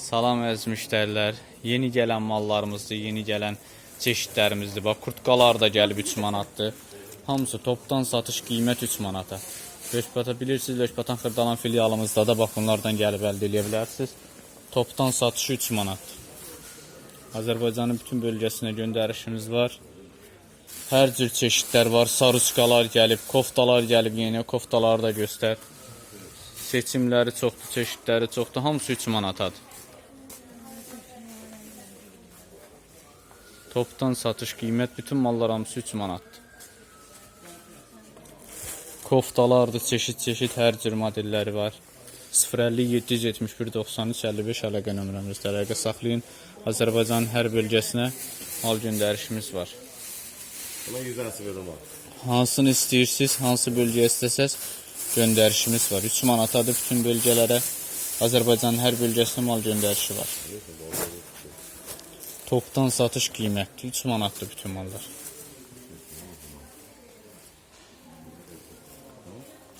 Salam əziz müştərilər. Yeni gələn mallarımızdır, yeni gələn çeşidlərimizdir. Bax, kurtqalar da gəlib 3 manatdır. Hamısı topdan satış qiymət 3 manata. Löşbata bilirsiniz, Löşbatan Xırdalan filialımızda da bax bunlardan gəlib əldə edə bilərsiniz. Topdan satışı 3 manat. Azərbaycanın bütün bölgəsinə göndərişimiz var. Hər cür çeşidlər var. Sarıçqalar gəlib, koftalar gəlib, yeni koftaları da göstər. Seçimləri çoxdur, çeşidləri çoxdur. Hamısı 3 manatadır. Topdan satış qiymət bütün mallar hamısı 3 manatdır. Koftalardır, çeşid-çeşid hər cür modelləri var. 050 771 93 55 əlaqə nömrəmizdə əlaqə saxlayın. Azərbaycanın hər bölgəsinə mal göndərişimiz var. Buna yüzəsi verim var. Hansını istəyirsiniz, hansı bölgəyə istəsəz göndərişimiz var. 3 manatadır bütün bölgələrə. Azərbaycanın hər bölgəsinə mal göndərişi var. Topdan satış qiymətli 3 manatdır bütün mallar.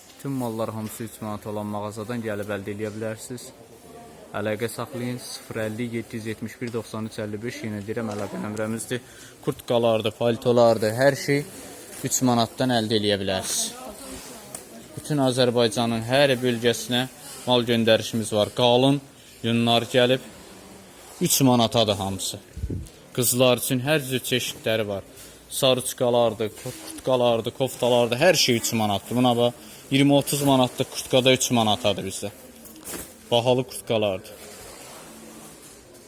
Bütün mallar hamısı 3 manat olan mağazadan gəlib əldə edə bilərsiniz. Əlaqə saxlayın 050 771 93 55 yenə deyirəm əlaqə nömrəmizdir. Kurtqalardır, paltolardır, hər şey 3 manatdan əldə edə bilərsiniz. Bütün Azərbaycanın hər bölgəsinə mal göndərişimiz var. Qalın yunlar gəlib 3 manatadır hamısı. Qızlar üçün hər cür çeşidləri var. Sarıçqalardır, kurtqalardır, koftalardır, hər şey 3 manatdır. Buna bax 20-30 manatlıq kurtkada 3 manatadır bizdə. Bahalı kurtqalardır.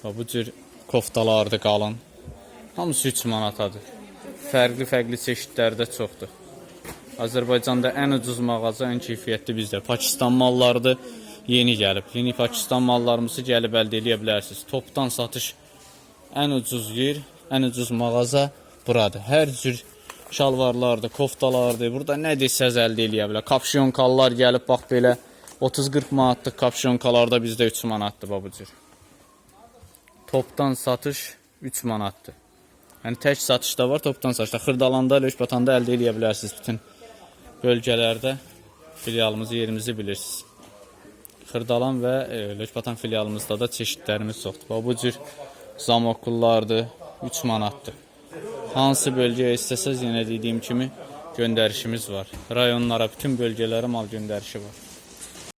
Bax bu cür koftalardır qalın. Hamısı 3 manatadır. Fərqli-fərqli çeşidləri də çoxdur. Azərbaycanda ən ucuz mağaza, ən keyfiyyətli bizdə. Pakistan mallarıdır. Yeni gəlib. Yeni Pakistan mallarımızı gəlib əldə edə bilərsiniz. Topdan satış ən ucuz yer, ən ucuz mağaza buradır. Hər cür şalvarlardır, koftalardır. Burada nə desəz əldə edə bilər. Kapşonkallar gəlib bax belə 30-40 manatlıq kapşonkalarda bizdə 3 manatdır bax bu. Topdan satış 3 manatdır. Yəni tək satışda var, topdan satışda. Xırdalanda, Lökbatanda əldə edə bilərsiniz bütün bölgələrdə. Filialımızı, yerimizi bilirsiniz. Xırdalan və e, Lökbatan filialımızda da çeşidlərimiz çoxdur. Bax bu cür zamokullardır, 3 manatdır. Hansı bölgəyə istəsəz yenə dediyim kimi göndərişimiz var. Rayonlara, bütün bölgələrə mal göndərişi var.